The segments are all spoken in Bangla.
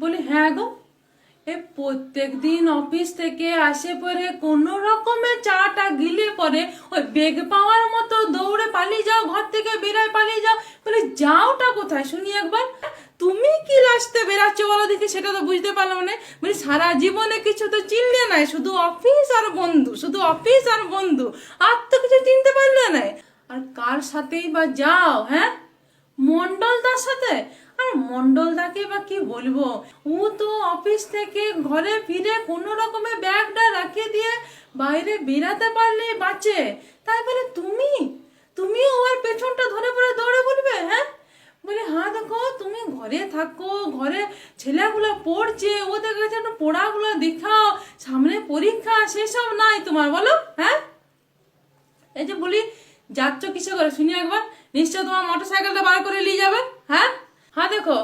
বলি হ্যাঁ গো, এ প্রত্যেক দিন অফিস থেকে আসে পরে কোনো রকমের চাটা গিলে পরে ওই বেগ পাওয়ার মতো দৌড়ে পালিয়ে যাও, ঘর থেকে বেরায় পালিয়ে যাও। বলে, যাওটা কোথায়? শুনি একবার। তুমি কি লাস্টে বেরাচ্ছ বলো দেখি, সেটা তো বুঝতে পারলাম না। বলি, সারা জীবনে কিছু তো চিনলে নাই, শুধু অফিস আর বন্ধু, শুধু অফিস আর বন্ধু, আর তো কিছু চিনতে পারলে না আর কার সাথেই বা যাও হ্যাঁ? মন্ডল তার সাথে? আর মন্ডল তাকে বা কি বলব? ও তো অফিস থেকে ঘরে ফিরে কোনো রকমে ব্যাগটা রাখিয়ে দিয়ে বাইরে বেরাতে পারলে বাঁচে। তাই বলে, তুমি? তুমি ওর পেছনটা ধরে পড়ে দৌড়ে বলবে হ্যাঁ? বলে হ্যাঁ দেখো, তুমি ঘরে থাকো, ঘরে ছেলেগুলো পড়ছে, ওদের কাছে একটু পড়াগুলো দেখাও, সামনে পরীক্ষা, সেসব নাই তোমার, বলো হ্যাঁ? এই যে বলি, যাচ্ছ কিসে করে? শুনি একবার, নিশ্চয় তোমার মোটর সাইকেলটা বার করে নিয়ে যাবে হ্যাঁ? হ্যাঁ দেখো।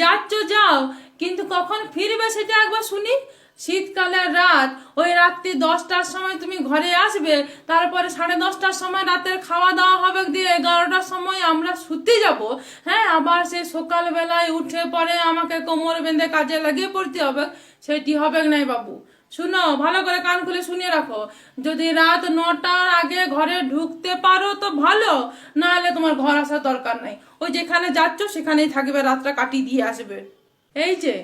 যাচ্ছ, যাও। কিন্তু কখন ফিরবে সেটা একবার শুনি? শীতকালের রাত। ওই রাত্রি দশটার সময় তুমি ঘরে আসবে। তারপরে সাড়ে দশটার সময় রাতের খাওয়া দাওয়া হবে। দিয়ে এগারোটার সময় আমরা শুতে যাব। হ্যাঁ আবার সে সকালবেলায় উঠে পরে আমাকে কোমর বেঁধে কাজে লাগিয়ে পড়তে হবে। সেটি হবে নাই বাবু। শুনো, ভালো করে কান খুলে শুনে রাখো। যদি রাত নটার আগে ঘরে ঢুকতে পারো তো ভালো, না হলে তোমার ঘর আসার দরকার নাই। ওই যেখানে যাচ্ছ, সেখানেই থাকবে, রাতটা কাটিয়ে দিয়ে আসবে। এই যে,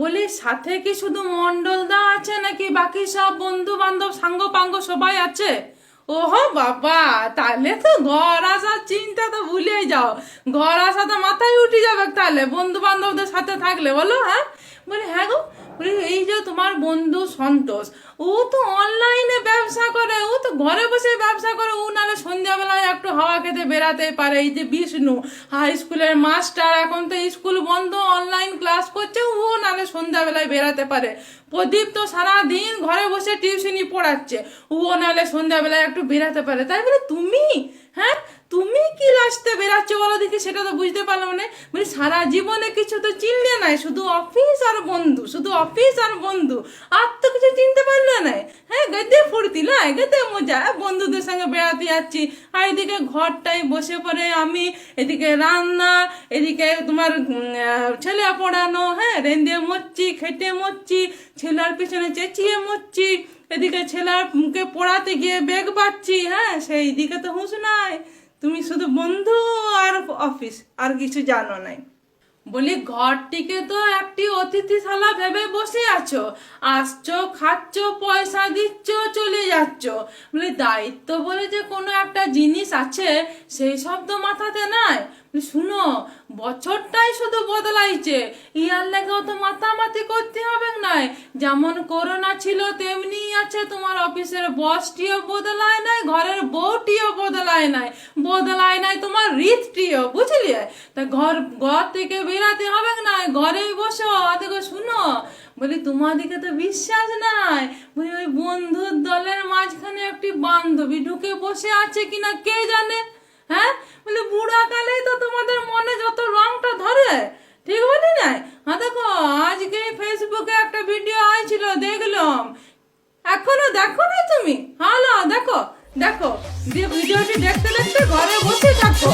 বলি, সাথে কি শুধু মন্ডল দা আছে, নাকি বাকি সব বন্ধু বান্ধব সাঙ্গ পাঙ্গ সবাই আছে? ওহো বাবা, তাহলে তো ঘর আসার চিন্তা তো ভুলেই যাও। ঘর আসা তো মাথায় উঠে যাবে তাহলে বন্ধু বান্ধবদের সাথে থাকলে, বলো হ্যাঁ? বলি হ্যাঁ গো। বলি, এই যে তোমার বন্ধু সন্তোষ, ও তো অনলাইনে ব্যবসা করে, ও তো ঘরে বসে ব্যবসা করে, ও নালে সন্ধ্যাবেলায় একটু হাওয়া খেতে বেরাতে পারে। এই যে বিষ্ণু হাই স্কুলের মাস্টার এখন তো স্কুল বন্ধ অনলাইন ক্লাস করছে, ও নালে সন্ধ্যাবেলায় বেরাতে পারে। প্রদীপ তো সারাদিন ঘরে বসে টিউশনি পড়াচ্ছে, ও নালে সন্ধ্যাবেলায় একটু বেরাতে পারে। তাই বলে, তুমি? হ্যাঁ? তুমি কি লাস্টে বেরাচ্ছ বলো দেখি, সেটা তো বুঝতে পারলাম না। বলি, সারা জীবনে কিছু তো চিনলে নাই, শুধু অফিস আর বন্ধু, শুধু অফিস আর বন্ধু। আর তো কিছু চিনতে পারলে না হ্যাঁ গেদে ফুর্তি না, গেদে মজা। বন্ধুদের সঙ্গে বেড়াতে যাচ্ছি। আর এদিকে ঘরটাই বসে পড়ে আমি, এদিকে রান্না, এদিকে তোমার ছেলে পড়ানো হ্যাঁ রেঁধে মরছি খেটে মরছি ছেলের পিছনে চেঁচিয়ে মরছি এদিকে ছেলেকে পড়াতে গিয়ে বেগ পাচ্ছি হ্যাঁ সেই দিকে তো হুঁশ নাই। তুমি শুধু বন্ধু আর অফিস, আর কিছু জানো নাই। বলি, ঘরটিকে তো একটি অতিথিশালা ভেবে বসে আছো। আসছো, খাচ্ছ, পয়সা দিচ্ছ, চলে যাচ্ছ। বলি, দায়িত্ব বলে যে কোনো একটা জিনিস আছে, সেই সব তো মাথাতে নাই। শুনো, বছরটাই শুধু বদলাইছে। ইয়ার লেগেও তো মাতামাতি করতে হবে নাই। যেমন করোনা ছিল তেমনি আছে তোমার অফিসের বসটিও বদলায় নাই, ঘরের বউটিও বদলায় নাই বদলায় নাই তোমার রীত প্রিয় বুঝলি? তা ঘর ঘর থেকে বেরাতে হবে না ঘরেই বসো, দেখো শুনো। বলি তোমাদিকে তো বিশ্বাস নাই। বলি, ওই বন্ধুর দলের মাঝখানে একটি বান্ধবী ঢুকে বসে আছে কিনা কে জানে? হ্যাঁ? বলি, বুড়াকালেই তো তোমাদের মনে যত রংটা ধরে, ঠিক বলি নাই? হ্যাঁ, হাতে যে ভিডিওটি দেখতে দেখতে ঘরে বসে থাকব